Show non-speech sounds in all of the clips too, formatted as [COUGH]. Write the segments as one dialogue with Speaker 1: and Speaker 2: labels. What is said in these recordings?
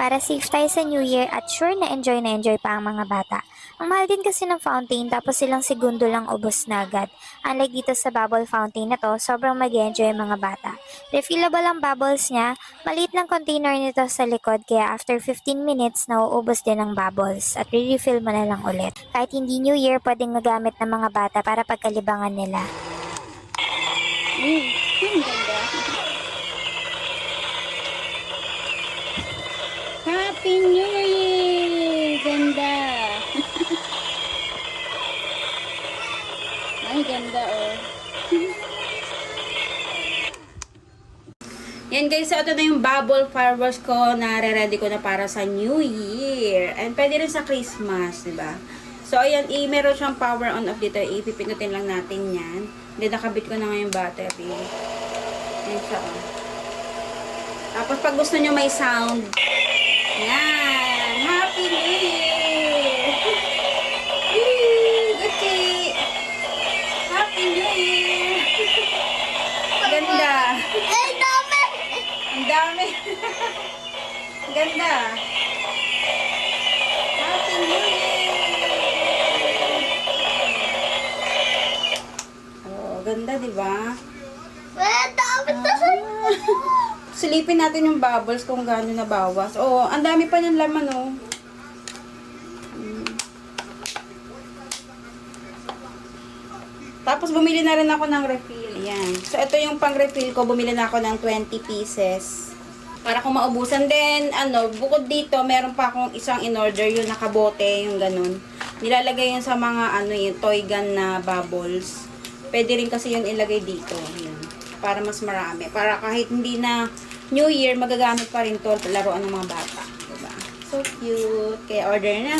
Speaker 1: para safe tayo sa New Year at sure na enjoy na enjoy pa ang mga bata. Ang mahal din kasi ng fountain tapos silang segundo lang ubos na agad. Unlike dito sa bubble fountain na to, sobrang mag enjoy ang mga bata. Refillable ang bubbles niya, maliit lang container nito sa likod kaya after 15 minutes nauubos din ang bubbles at re-refill mo na lang ulit. Kahit hindi New Year, pwedeng magamit ng mga bata para pagkalibangan nila.
Speaker 2: Mm, ang. Happy New Year! Ganda! [LAUGHS] Ay, ganda oh. Yan guys, so ito na yung bubble fireworks ko na re-ready ko na para sa New Year. And pwede rin sa Christmas, di ba? So, ayan, i meron siyang power on off dito. Ipipindutin lang natin yan. Then, nakabit ko na nga yung battery. Yan siya, oh. Tapos, pag gusto nyo may sound, yan! Happy New Year! Gucci! Happy New Year! Ganda!
Speaker 1: Ay, dami!
Speaker 2: Ang dami. Ganda. Happy New Year. Oh, ganda, di ba?
Speaker 1: Ay, dami
Speaker 2: Ah. Silipin natin yung bubbles kung gaano nabawas. Oh, ang dami pa niyang laman, oh. Tapos bumili na rin ako ng refill. Yan. So ito yung pang refill ko, bumili na ako ng 20 pieces. Para kung maubusan din, ano, bukod dito, meron pa akong isang in-order yung nakabote, yung ganun. Nilalagay yun sa mga, ano yung toy gun na bubbles. Pwede rin kasi yun ilagay dito. Yan. Para mas marami. Para kahit hindi na New Year, magagamit pa rin to laruan ng mga bata. Diba? So cute. Kaya order na.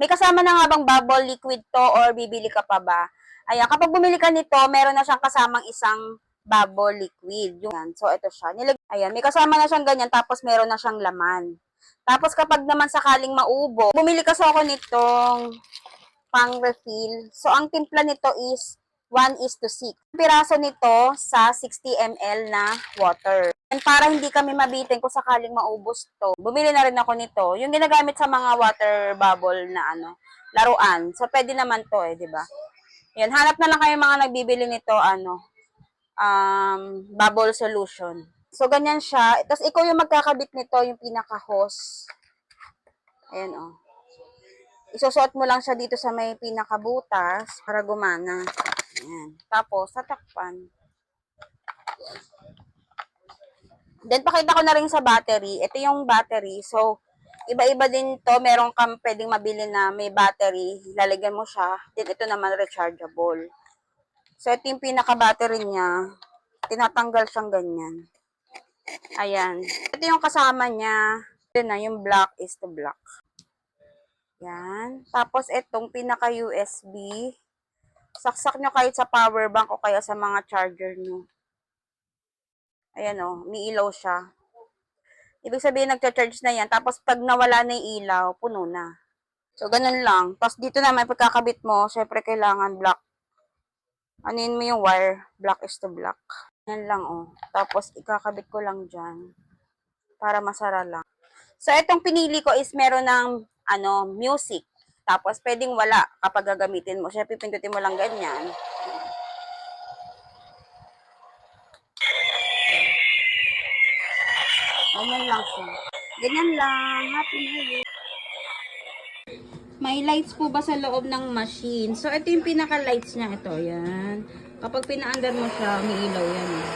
Speaker 2: May kasama na nga bang bubble liquid to or bibili ka pa ba? Ayan, kapag bumili ka nito, meron na siyang kasamang isang bubble liquid. Yan. so, ito siya. Nilag Ayan, may kasama na siyang ganyan, tapos meron na siyang laman. Tapos kapag naman sakaling maubo, bumili kasi ako nitong pang refill. So, ang timpla nito is 1 is to 6. Piraso nito sa 60 ml na water. And para hindi kami mabitin kung sakaling maubos to, bumili na rin ako nito. Yung ginagamit sa mga water bubble na ano, laruan. So, pwede naman to eh, di ba? Yan, hanap na lang kayo mga nagbibili nito, ano, um, bubble solution. So, ganyan siya. Tapos, ikaw yung magkakabit nito, yung pinaka-hose. Ayan, oh. Isusuot mo lang siya dito sa may pinakabutas para gumana. Ayan. Tapos, tatakpan. Then, pakita ko na rin sa battery. Ito yung battery. So, iba-iba din to. Meron kang pwedeng mabili na may battery. Lalagyan mo siya. Then, ito naman rechargeable. So, ito yung pinaka-battery niya. Tinatanggal siyang ganyan. Ayan. Ito yung kasama niya. Ito na, yung black is the black. Yan. Tapos, itong pinaka-USB. Saksak nyo kahit sa power bank o kaya sa mga charger nyo. Ayan o, may ilaw siya. Ibig sabihin, nagcha-charge na yan. Tapos, pag nawala na yung ilaw, puno na. So, ganun lang. Tapos, dito naman, pagkakabit mo, syempre, kailangan black. Anuin mo yung wire. Black is to black. Yan lang, oh. Tapos, ikakabit ko lang dyan. Para masara lang. So, itong pinili ko is meron ng, ano, music. Tapos, pwedeng wala kapag gagamitin mo. Syempre, pindutin mo lang ganyan. Ganyan lang siya. Ganyan lang. Happy New Year. May lights po ba sa loob ng machine? So, ito yung pinaka-lights niya. Ito, yan. Kapag pinaandar mo siya, may ilaw yan. Eh.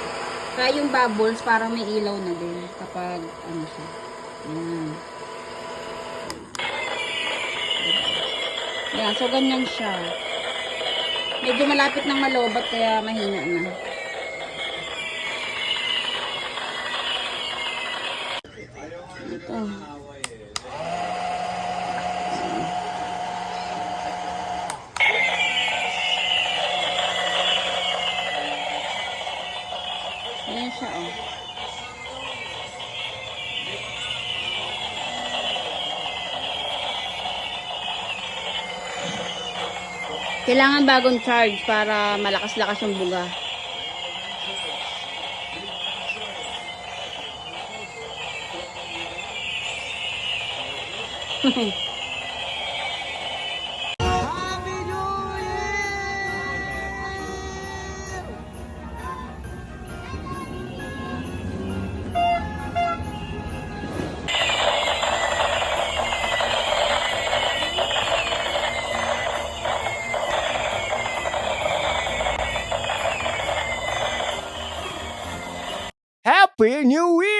Speaker 2: Kaya yung bubbles, parang may ilaw na din. Kapag, ano siya. Yan. Yan, so ganyan siya. Medyo malapit ng malobat, kaya mahina na. Ito. Kailangan bagong charge para malakas-lakas yung buga. Okay. [LAUGHS] Happy New Year!